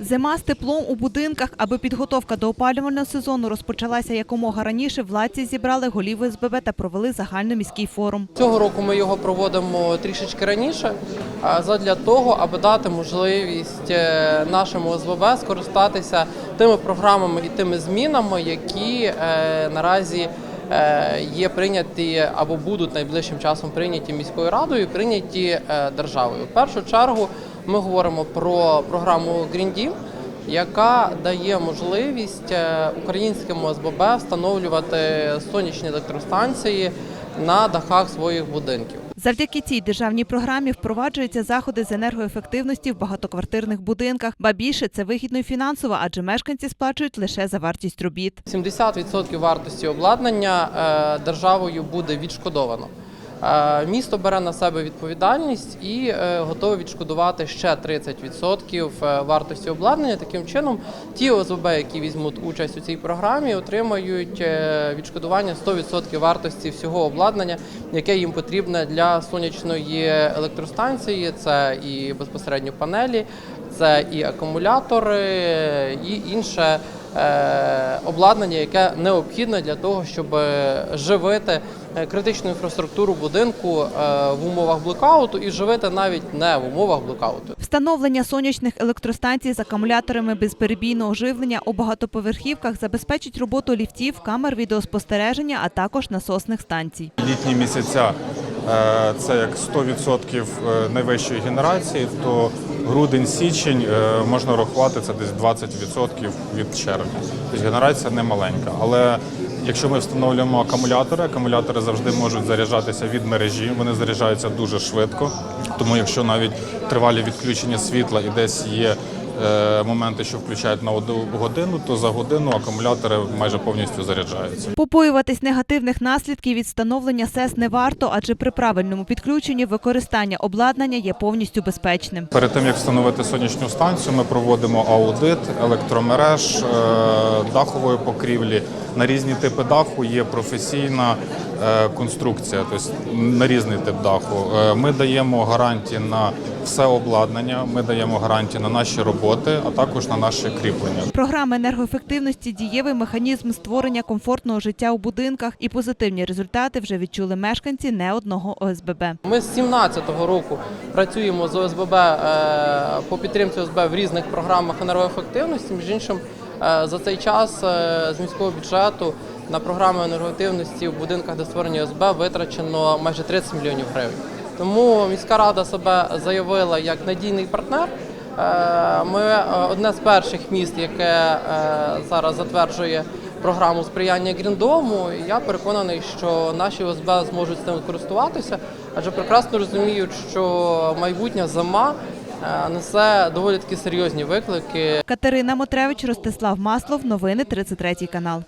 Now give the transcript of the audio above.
Зима з теплом у будинках, аби підготовка до опалювального сезону розпочалася якомога раніше. Владці зібрали голів СББ та провели загальноміський форум. Цього року ми його проводимо трішечки раніше, задля того, аби дати можливість е, нашому ОСББ скористатися тими програмами і тими змінами, які е, наразі е, є прийняті або будуть найближчим часом прийняті міською радою, прийняті державою. В першу чергу ми говоримо про програму Green Deal, яка дає можливість е, українським ОСББ встановлювати сонячні електростанції на дахах своїх будинків. Завдяки цій державній програмі впроваджуються заходи з енергоефективності в багатоквартирних будинках. Ба більше це вигідно й фінансово, адже мешканці сплачують лише за вартість робіт. 70% вартості обладнання е, державою буде відшкодовано. Е, Місто бере на себе відповідальність і е, готове відшкодувати ще 30% е, вартості обладнання. Таким чином, ті ОСББ, які візьмуть участь у цій програмі, отримають відшкодування 100% вартості всього обладнання, яке їм потрібне для сонячної електростанції. Це і безпосередньо панелі, це і акумулятори, і інше обладнання, яке необхідне для того, щоб е, живити е, критичну інфраструктуру будинку е, в умовах блекауту і живити навіть не в умовах блекауту. Встановлення сонячних електростанцій з акумуляторами безперебійного живлення у багатоповерхівках забезпечить роботу ліфтів, камер відеоспостереження, а також насосних станцій. літні місяця е, це як 100% е, найвищої генерації, то грудень-січень е, можна рахувати це десь 20% від червня. Тобто генерація не маленька. Але якщо ми встановлюємо акумулятори, акумулятори завжди можуть заряджатися від мережі, вони заряджаються дуже швидко. Тому якщо навіть тривалі відключення світла і десь є е, моменти, що включають на одну годину, то за годину акумулятори майже повністю заряджаються. Побоюватись негативних наслідків від встановлення СЕС не варто, адже при правильному підключенні використання обладнання є повністю безпечним. Перед тим як встановити сонячну станцію, ми проводимо аудит електромереж, е, дахової покрівлі. На різні типи даху є професійна е, конструкція, тобто на різний тип даху. Е, Ми даємо гарантії на все обладнання, ми даємо гарантії на наші роботи, а також на наші кріплення. Програма енергоефективності дієвий механізм створення комфортного життя у будинках і позитивні результати вже відчули мешканці не одного ОСББ. Ми з 17-го року працюємо з ОСББ е, по підтримці ОСБ в різних програмах енергоефективності. Між іншим, е, за цей час е, з міського бюджету на програми енергоефективності в будинках, де створені ОСБ, витрачено майже 30 мільйонів гривень. Тому міська рада себе заявила як надійний партнер. Е, Ми е, одне з перших міст, яке е, зараз затверджує програму сприяння Гріндому. І я переконаний, що наші ОСБ зможуть з цим користуватися, адже прекрасно розуміють, що майбутня зима несе доволі таки серйозні виклики. Катерина Мотревич, Ростислав Маслов. Новини 33 канал.